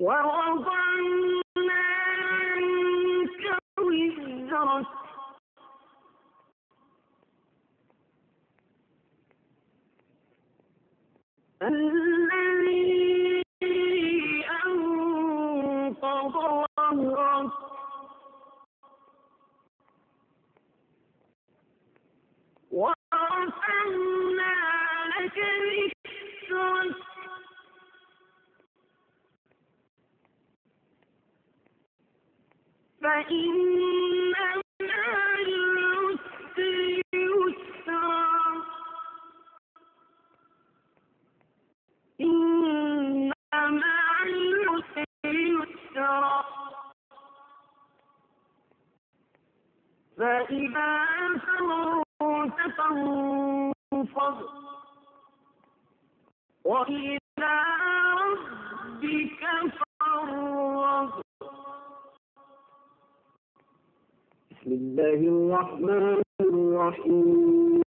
ووضعنا عنك وزرك الذي فإن العسر يسرا فإذا فرغت فانصب وإلى ربك فارغب بسم الله الرحمن الرحيم.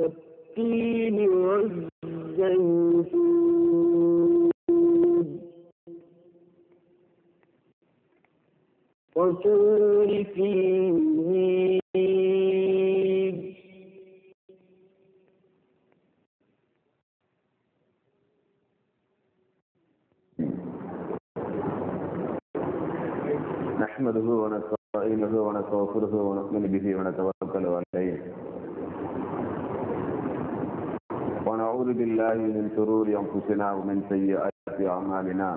والتين والزيتون. وطور سينين نحمده ونستعينه ونستغفره ونؤمن به ونتوكل عليه. ونعوذ بالله من شرور أنفسنا ومن سيئات أعمالنا.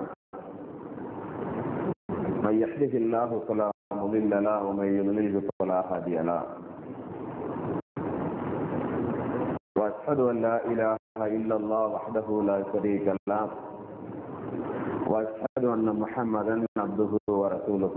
من يهده الله فلا مضل له ومن يضلله فلا هادي له. وأشهد أن لا إله إلا الله وحده لا شريك له. وأشهد أن محمدا عبده ورسوله.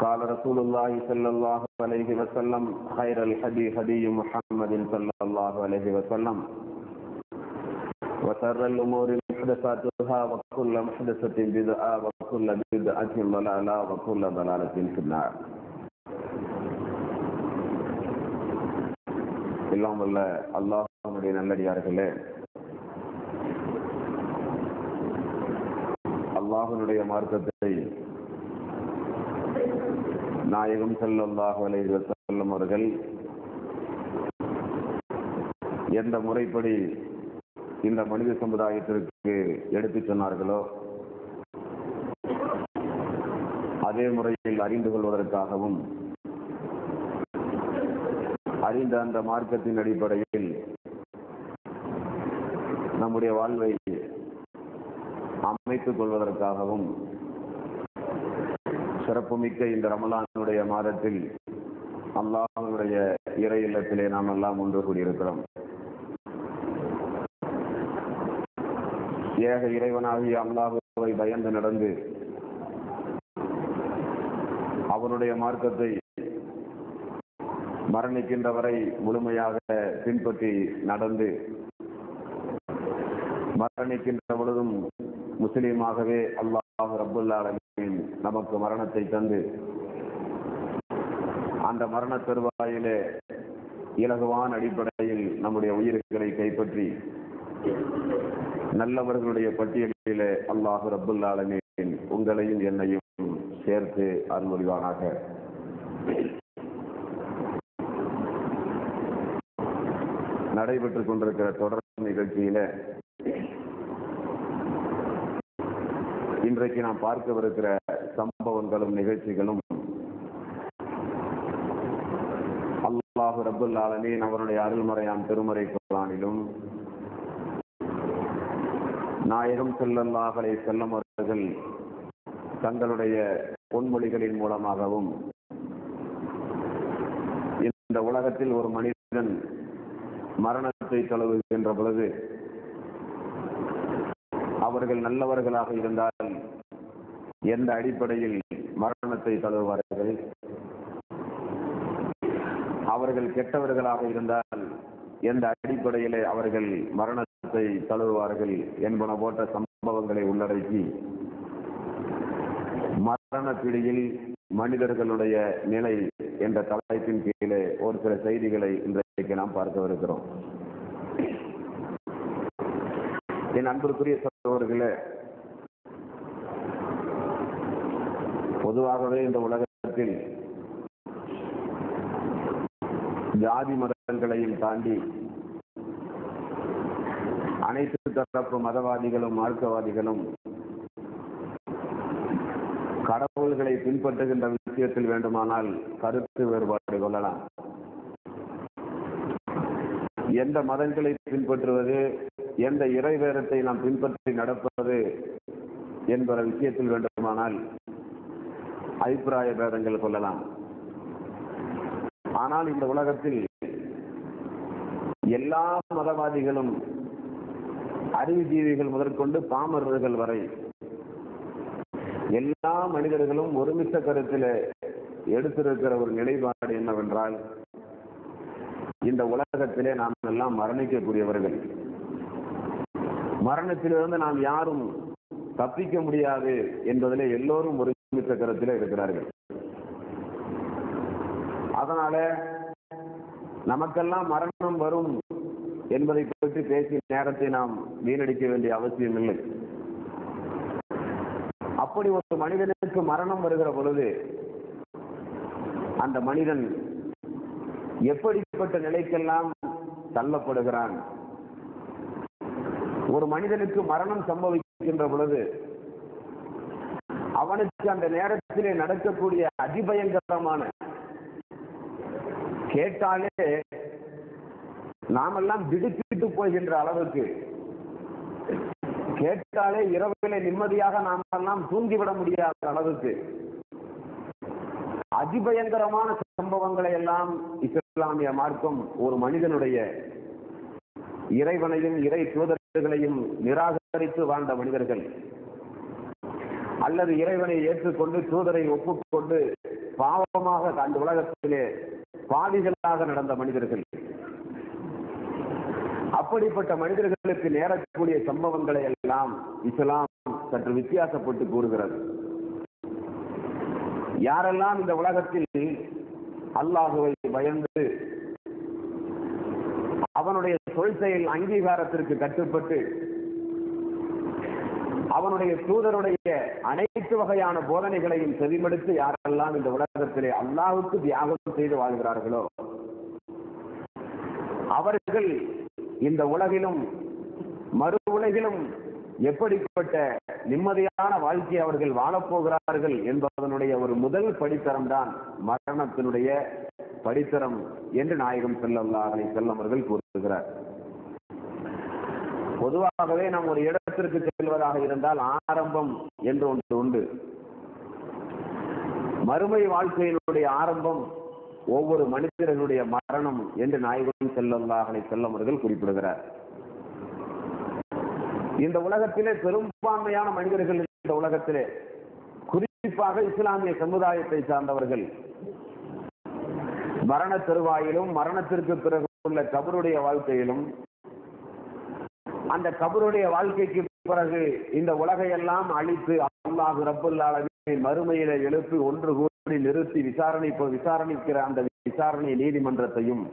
قال رسول الله صلى الله عليه وسلم خير الهدي هدي محمد صلى الله عليه وسلم وشر الأمور محدثاتها وكل محدثة بدعة وكل بدعة ضلالة وكل ضلالة في النار எல்லாம் வல்ல அல்லாஹனுடைய நல்லடியார்களே அல்லாஹனுடைய மார்க்கத்தை நாயகம் ஸல்லல்லாஹு அலைஹி வஸல்லம் அவர்கள் எந்த முறைப்படி இந்த மனித சமுதாயத்திற்கு எடுத்துச் சொன்னார்களோ அதே முறையில் அறிந்து கொள்வதற்காகவும் அறிந்த அந்த மார்க்கத்தின் அடிப்படையில் நம்முடைய வாழ்வை அமைத்துக் கொள்வதற்காகவும் சிறப்புமிக்க இந்த ரமலானுடைய மாதத்தில் அல்லாஹனுடைய இறை இல்லத்திலே நாம் எல்லாம் ஒன்று கூடியிருக்கிறோம். ஏக இறைவனாகிய அல்லாஹுவை பயந்து நடந்து அவனுடைய மார்க்கத்தை மரணிக்கின்ற வரை முழுமையாக பின்பற்றி நடந்து மரணிக்கின்ற பொழுதும் முஸ்லீமாகவே அல்லாஹ் ரபுல்லாலமின் நமக்கு மரணத்தை தந்து அந்த மரண தருவாயிலே இலகுவான அடிப்படையில் நம்முடைய உயிர்களை கைப்பற்றி நல்லவர்களுடைய பட்டியலிலே அல்லாஹு ரப்புல் உங்களையும் என்னையும் சேர்த்து அருள்வானாக நடைபெற்றுக் கொண்டிருக்கிற தொடர் நிகழ்ச்சியில இன்றைக்கு நாம் பார்க்கவிருக்கிற சம்பவங்களும் நிகழ்ச்சிகளும் அல்லாஹு ரபுல் ஆலமீன் அவருடைய அருள்மறையான் திருமறை குரானிலும் நாயகம் செல்லல்லாஹலை செல்லும் அவர்கள் தங்களுடைய பொன்மொழிகளின் மூலமாகவும் இந்த உலகத்தில் ஒரு மனிதன் மரணத்தை தழுவுகின்ற பொழுது அவர்கள் நல்லவர்களாக இருந்தால் எந்த அடிப்படையில் மரணத்தை தழுவுவார்கள்? அவர்கள் கெட்டவர்களாக இருந்தால் எந்த அடிப்படையிலே அவர்கள் மரணத்தை தழுவுவார்கள் என்பன போன்ற சம்பவங்களை உள்ளடக்கி மரண பிடியில் மனிதர்களுடைய நிலை என்ற தலைப்பின் கீழே ஒரு சில செய்திகளை இன்றைக்கு நாம் பார்க்கவிருக்கிறோம். என் அன்பிற்குரிய சகோதரர்களே பொதுவாகவே இந்த உலகத்தில் ஜாதி மதங்களையும் தாண்டி அனைத்து தரப்பு மதவாதிகளும் மார்க்கவாதிகளும் கடவுள்களை பின்பற்றுகின்ற விஷயத்தில் வேண்டுமானால் கருத்து வேறுபாடு கொள்ளலாம். எந்த மதங்களை பின்பற்றுவது எந்த இறைவேரத்தை நாம் பின்பற்றி நடப்பது என்பது விஷயத்தில் வேண்டுமானால் அபிப்பிராய பேதங்கள் கொள்ளலாம் ஆனால் இந்த உலகத்தில் எல்லா மதவாதிகளும் அறிவுஜீவிகள் முதற்கொண்டு பாமரர்கள் வரை எல்லா மனிதர்களும் ஒருமித்த கருத்தில் எடுத்திருக்கிற ஒரு நிலைப்பாடு என்னவென்றால் இந்த உலகத்திலே நாம் எல்லாம் மரணிக்கக்கூடியவர்கள். மரணத்திலிருந்து நாம் யாரும் தப்பிக்க முடியாது என்பதிலே எல்லோரும் ஒரு சக்கரத்தில் இருக்கிறார்கள். அதனால நமக்கெல்லாம் மரணம் வரும் என்பதை பற்றி பேசிய நேரத்தை நாம் வீணடிக்க வேண்டிய அவசியம் இல்லை. அப்படி ஒரு மனிதனுக்கு மரணம் வருகிற பொழுது அந்த மனிதன் எப்படிப்பட்ட நிலைக்கெல்லாம் தள்ளப்படுகிறான்? ஒரு மனிதனுக்கு மரணம் சம்பவிக்கின்ற பொழுது அவனுக்கு அந்த நேரத்திலே நடக்கக்கூடிய அதிபயங்கரமான கேட்டாலே நாமெல்லாம் திடுக்கிட்டு போகின்ற அளவுக்கு கேட்டாலே இரவிலே நிம்மதியாக நாமெல்லாம் தூங்கிவிட முடியாத அளவுக்கு அதிபயங்கரமான சம்பவங்களை எல்லாம் இஸ்லாமிய மார்க்கம் ஒரு மனிதனுடைய இறைவனையும் இறை தூதர்களையும் நிராகரித்து வாழ்ந்த மனிதர்கள். அல்லது இறைவனை ஏற்றுக்கொண்டு தூதரை ஒப்புக்கொண்டு பாவமாக அந்த உலகத்திலே பாதிகளாக நடந்த மனிதர்கள். அப்படிப்பட்ட மனிதர்களுக்கு நேரக்கூடிய சம்பவங்களை எல்லாம் இஸ்லாம் சற்று வித்தியாசப்பட்டு கூறுகிறது. யாரெல்லாம் இந்த உலகத்தில் அல்லாஹுவை பயந்து அவனுடைய சொல் செயல் அங்கீகாரத்திற்கு கட்டுப்பட்டு அவனுடைய தூதருடைய அனைத்து வகையான போதனைகளையும் செவிமடுத்து யாரெல்லாம் இந்த உலகத்திலே அல்லாவுக்கு தியாகம் செய்து வாழ்கிறார்களோ அவர்கள் இந்த உலகிலும் மறு உலகிலும் எப்படிப்பட்ட நிம்மதியான வாழ்க்கையை அவர்கள் வாழப்போகிறார்கள் என்பதனுடைய ஒரு முதல் படித்தரம் தான் மரணத்தினுடைய படித்தரம் என்று நாயகம் செல்லல்லாஹலை செல்லம் அவர்கள் கூறுகிறார். பொதுவாகவே நாம் ஒரு இடத்திற்கு செல்வதாக இருந்தால் ஆரம்பம் என்று ஒன்று உண்டு. மறுமை வாழ்க்கையினுடைய ஆரம்பம் ஒவ்வொரு மனிதர்களுடைய மரணம் என்று நாயகன் செல்லல்லாஹனை செல்லம் அவர்கள் குறிப்பிடுகிறார். இந்த உலகத்திலே பெரும்பான்மையான மனிதர்கள் இந்த உலகத்திலே குறிப்பாக இஸ்லாமிய சமுதாயத்தை சார்ந்தவர்கள். மரண தருவாயிலும் மரணத்திற்கு பிறகு உள்ள கபருடைய வாழ்க்கையிலும் அந்த கபருடைய வாழ்க்கைக்கு பிறகு இந்த உலகையெல்லாம் அழித்து அல்லாஹு ரப்புல்லாலமே மறுமையில எழுப்பி ஒன்று கூடி நிறுத்தி விசாரணை விசாரணிக்கிற அந்த விசாரணை நீதிமன்றத்தையும்